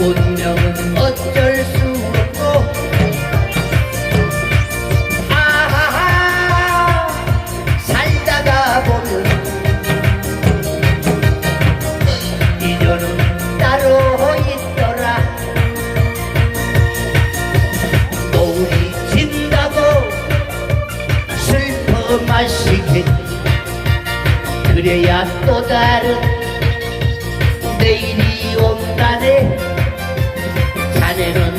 운명은 어쩔 수 없고. 살다가 보면 인연은 따로 있더라. 또 잊힌다고 슬퍼 마시게. 그래야 또 다른 내일이 it in